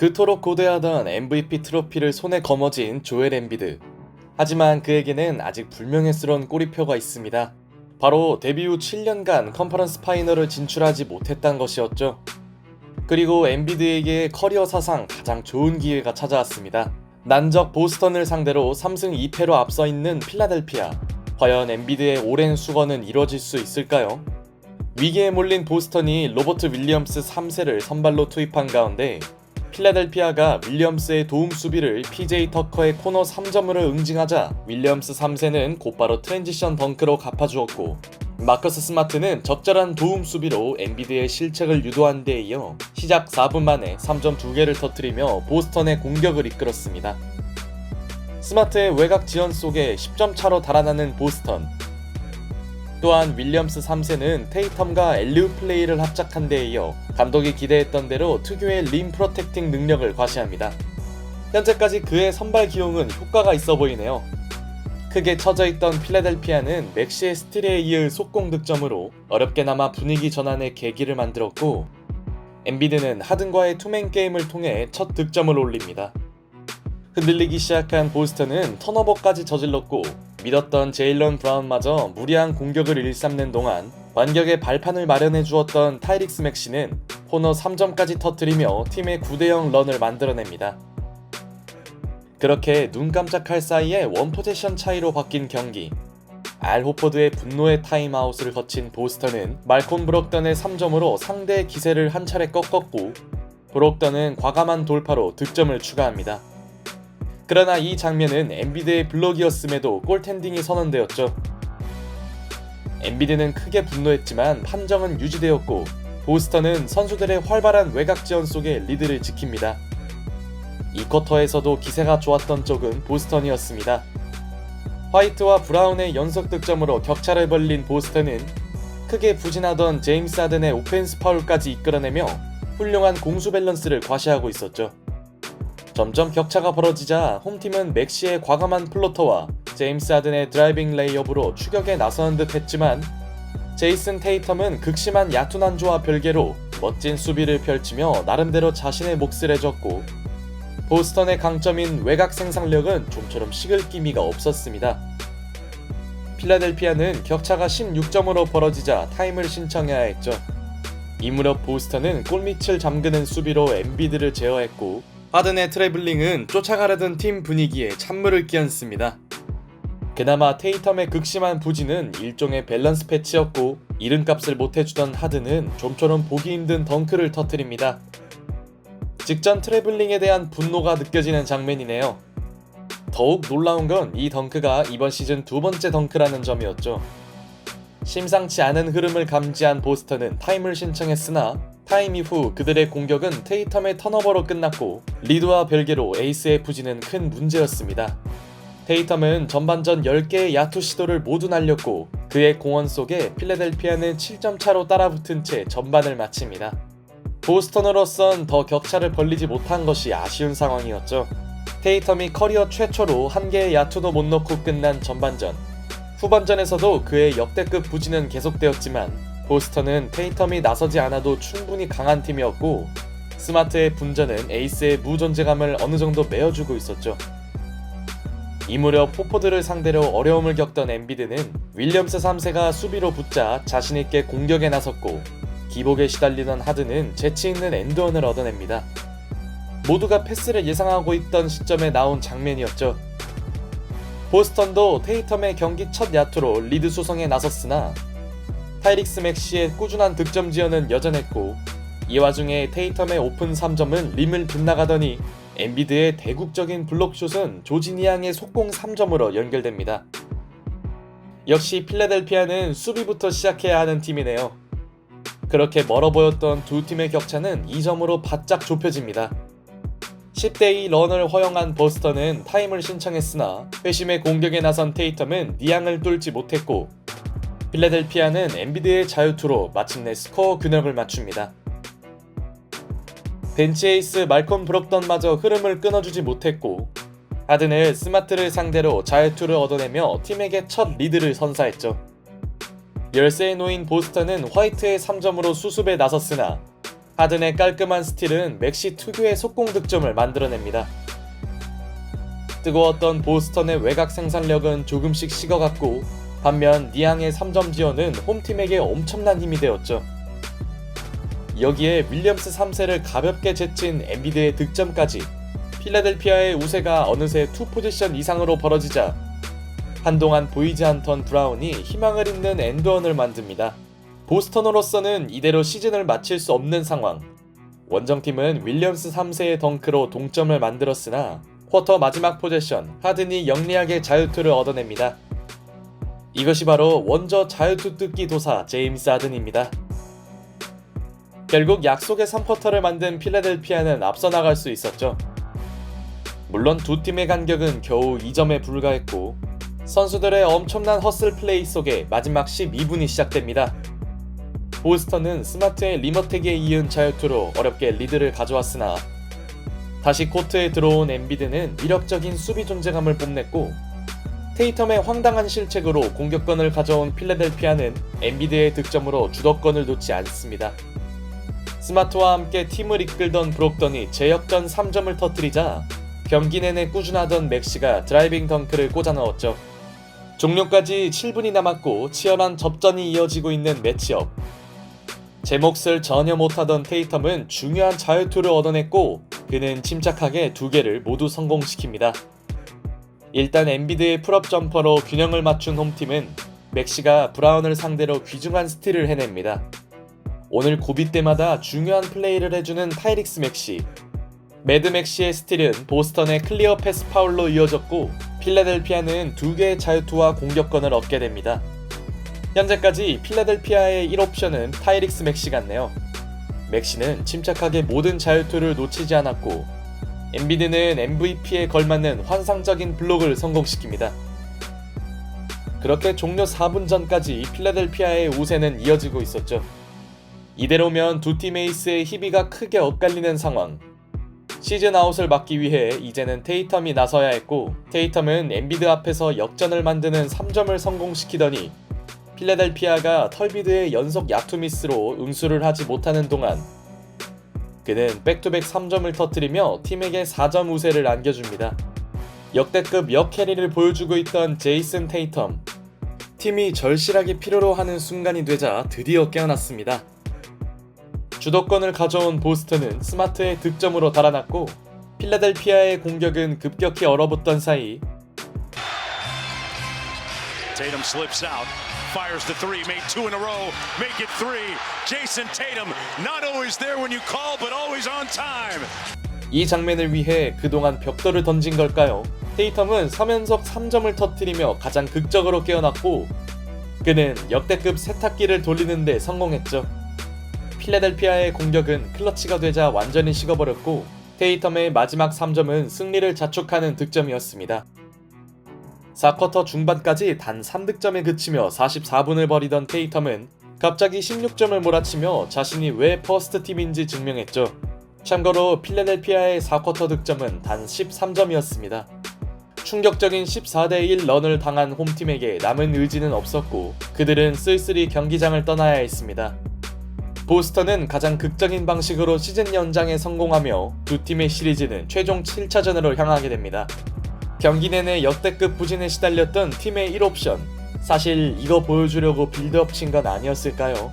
그토록 고대하던 MVP 트로피를 손에 거머쥔 조엘 엠비드. 하지만 그에게는 아직 불명예스러운 꼬리표가 있습니다. 바로 데뷔 후 7년간 컨퍼런스 파이널을 진출하지 못했단 것이었죠. 그리고 엠비드에게 커리어 사상 가장 좋은 기회가 찾아왔습니다. 난적 보스턴을 상대로 3승 2패로 앞서 있는 필라델피아. 과연 엠비드의 오랜 수건은 이뤄질 수 있을까요? 위기에 몰린 보스턴이 로버트 윌리엄스 3세를 선발로 투입한 가운데 필라델피아가 윌리엄스의 도움 수비를 PJ 터커의 코너 3점으로 응징하자 윌리엄스 3세는 곧바로 트랜지션 덩크로 갚아주었고 마커스 스마트는 적절한 도움 수비로 엔비드의 실책을 유도한 데 이어 시작 4분 만에 3점 2개를 터뜨리며 보스턴의 공격을 이끌었습니다. 스마트의 외곽 지원 속에 10점 차로 달아나는 보스턴 또한 윌리엄스 3세는 테이텀과 엘리우 플레이를 합작한 데 이어 감독이 기대했던 대로 특유의 림 프로텍팅 능력을 과시합니다. 현재까지 그의 선발 기용은 효과가 있어 보이네요. 크게 처져 있던 필라델피아는 맥시의 스틸에 이을 속공 득점으로 어렵게나마 분위기 전환의 계기를 만들었고 엔비드는 하든과의 투맨 게임을 통해 첫 득점을 올립니다. 흔들리기 시작한 보스턴은 턴오버까지 저질렀고 믿었던 제일런 브라운마저 무리한 공격을 일삼는 동안 반격의 발판을 마련해 주었던 타이릭스 맥시는 코너 3점까지 터뜨리며 팀의 9대0 런을 만들어냅니다. 그렇게 눈 깜짝할 사이에 원포제션 차이로 바뀐 경기. 알 호퍼드의 분노의 타임아웃을 거친 보스턴은 말콤 브록던의 3점으로 상대의 기세를 한 차례 꺾었고 브록던은 과감한 돌파로 득점을 추가합니다. 그러나 이 장면은 엔비드의 블록이었음에도 골텐딩이 선언되었죠. 엔비드는 크게 분노했지만 판정은 유지되었고 보스턴은 선수들의 활발한 외곽 지원 속에 리드를 지킵니다. 이 쿼터에서도 기세가 좋았던 쪽은 보스턴이었습니다. 화이트와 브라운의 연속 득점으로 격차를 벌린 보스턴은 크게 부진하던 제임스 하든의 오펜스 파울까지 이끌어내며 훌륭한 공수 밸런스를 과시하고 있었죠. 점점 격차가 벌어지자 홈팀은 맥시의 과감한 플로터와 제임스 하든의 드라이빙 레이업으로 추격에 나서는 듯 했지만 제이슨 테이텀은 극심한 야투 난조와 별개로 멋진 수비를 펼치며 나름대로 자신의 몫을 해줬고 보스턴의 강점인 외곽 생산력은 좀처럼 식을 기미가 없었습니다. 필라델피아는 격차가 16점으로 벌어지자 타임을 신청해야 했죠. 이 무렵 보스턴은 골밑을 잠그는 수비로 엔비드를 제어했고 하든의 트래블링은 쫓아가려던 팀 분위기에 찬물을 끼얹습니다. 그나마 테이텀의 극심한 부진은 일종의 밸런스 패치였고 이름값을 못해주던 하든은 좀처럼 보기 힘든 덩크를 터뜨립니다. 직전 트래블링에 대한 분노가 느껴지는 장면이네요. 더욱 놀라운 건 이 덩크가 이번 시즌 두 번째 덩크라는 점이었죠. 심상치 않은 흐름을 감지한 보스턴은 타임을 신청했으나 타임 이후 그들의 공격은 테이텀의 턴오버로 끝났고 리드와 별개로 에이스의 부진은 큰 문제였습니다. 테이텀은 전반전 10개의 야투 시도를 모두 날렸고 그의 공헌 속에 필라델피아는 7점 차로 따라붙은 채 전반을 마칩니다. 보스턴으로선 더 격차를 벌리지 못한 것이 아쉬운 상황이었죠. 테이텀이 커리어 최초로 한 개의 야투도 못 넣고 끝난 전반전. 후반전에서도 그의 역대급 부진은 계속되었지만 보스턴은 테이텀이 나서지 않아도 충분히 강한 팀이었고 스마트의 분전은 에이스의 무존재감을 어느 정도 메어주고 있었죠. 이 무렵 포포드를 상대로 어려움을 겪던 엠비드는 윌리엄스 3세가 수비로 붙자 자신있게 공격에 나섰고 기복에 시달리던 하드는 재치있는 엔드원을 얻어냅니다. 모두가 패스를 예상하고 있던 시점에 나온 장면이었죠. 보스턴도 테이텀의 경기 첫 야투로 리드 수성에 나섰으나 타이릭스 맥시의 꾸준한 득점 지연은 여전했고 이 와중에 테이텀의 오픈 3점은 림을 빗나가더니 엔비드의 대국적인 블록슛은 조지니앙의 속공 3점으로 연결됩니다. 역시 필라델피아는 수비부터 시작해야 하는 팀이네요. 그렇게 멀어 보였던 두 팀의 격차는 2점으로 바짝 좁혀집니다. 10대2 런을 허용한 버스턴은 타임을 신청했으나 회심의 공격에 나선 테이텀은 니앙을 뚫지 못했고 필라델피아는 엔비드의 자유투로 마침내 스코어 균형을 맞춥니다. 벤치 에이스 말콤 브록던마저 흐름을 끊어주지 못했고 하든은 스마트를 상대로 자유투를 얻어내며 팀에게 첫 리드를 선사했죠. 열세에 놓인 보스턴은 화이트의 3점으로 수습에 나섰으나 하든의 깔끔한 스틸은 맥시 특유의 속공 득점을 만들어냅니다. 뜨거웠던 보스턴의 외곽 생산력은 조금씩 식어갔고 반면 니앙의 3점 지원은 홈팀에게 엄청난 힘이 되었죠. 여기에 윌리엄스 3세를 가볍게 제친 엠비드의 득점까지 필라델피아의 우세가 어느새 투 포지션 이상으로 벌어지자 한동안 보이지 않던 브라운이 희망을 잇는 엔드원을 만듭니다. 보스턴으로서는 이대로 시즌을 마칠 수 없는 상황. 원정팀은 윌리엄스 3세의 덩크로 동점을 만들었으나 쿼터 마지막 포제션 하든이 영리하게 자유투를 얻어냅니다. 이것이 바로 원저 자유투 뜯기 도사 제임스 하든입니다. 결국 약속의 3쿼터를 만든 필라델피아는 앞서 나갈 수 있었죠. 물론 두 팀의 간격은 겨우 2점에 불과했고 선수들의 엄청난 허슬 플레이 속에 마지막 12분이 시작됩니다. 보스턴은 스마트의 리머텍에 이은 자유투로 어렵게 리드를 가져왔으나 다시 코트에 들어온 엠비드는 위력적인 수비 존재감을 뽐냈고 테이텀의 황당한 실책으로 공격권을 가져온 필라델피아는 엠비드의 득점으로 주도권을 놓지 않습니다. 스마트와 함께 팀을 이끌던 브록던이 제역전 3점을 터뜨리자 경기 내내 꾸준하던 맥시가 드라이빙 덩크를 꽂아 넣었죠. 종료까지 7분이 남았고 치열한 접전이 이어지고 있는 매치업. 제 몫을 전혀 못하던 테이텀은 중요한 자유투를 얻어냈고 그는 침착하게 두 개를 모두 성공시킵니다. 일단 엠비드의 풀업 점퍼로 균형을 맞춘 홈팀은 맥시가 브라운을 상대로 귀중한 스틸을 해냅니다. 오늘 고비 때마다 중요한 플레이를 해주는 타이릭스 맥시. 매드 맥시의 스틸은 보스턴의 클리어 패스 파울로 이어졌고 필라델피아는 두 개의 자유투와 공격권을 얻게 됩니다. 현재까지 필라델피아의 1옵션은 타이릭스 맥시 같네요. 맥시는 침착하게 모든 자유투를 놓치지 않았고 엠비드는 MVP에 걸맞는 환상적인 블록을 성공시킵니다. 그렇게 종료 4분 전까지 필라델피아의 우세는 이어지고 있었죠. 이대로면 두 팀 에이스의 희비가 크게 엇갈리는 상황. 시즌 아웃을 막기 위해 이제는 테이텀이 나서야 했고 테이텀은 엠비드 앞에서 역전을 만드는 3점을 성공시키더니 필라델피아가 털비드의 연속 야투 미스로 응수를 하지 못하는 동안 그는 백투백 3점을 터뜨리며 팀에게 4점 우세를 안겨줍니다. 역대급 역캐리를 보여주고 있던 제이슨 테이텀. 팀이 절실하게 필요로 하는 순간이 되자 드디어 깨어났습니다. 주도권을 가져온 보스턴은 스마트의 득점으로 달아났고 필라델피아의 공격은 급격히 얼어붙던 사이 fires the three, made two in a row, make it three. Jason Tatum, not always there when you call, but always on time. 이 장면을 위해 그동안 벽돌을 던진 걸까요? 테이텀은 3연속 3점을 터뜨리며 가장 극적으로 깨어났고 그는 역대급 세탁기를 돌리는데 성공했죠. 필라델피아의 공격은 클러치가 되자 완전히 식어버렸고 테이텀의 마지막 3점은 승리를 자축하는 득점이었습니다. 4쿼터 중반까지 단 3득점에 그치며 44분을 벌이던 테이텀은 갑자기 16점을 몰아치며 자신이 왜 퍼스트 팀인지 증명했죠. 참고로 필라델피아의 4쿼터 득점은 단 13점이었습니다. 충격적인 14대1 런을 당한 홈팀에게 남은 의지는 없었고 그들은 쓸쓸히 경기장을 떠나야 했습니다. 보스턴은 가장 극적인 방식으로 시즌 연장에 성공하며 두 팀의 시리즈는 최종 7차전으로 향하게 됩니다. 경기 내내 역대급 부진에 시달렸던 팀의 1옵션. 사실 이거 보여주려고 빌드업 친 건 아니었을까요?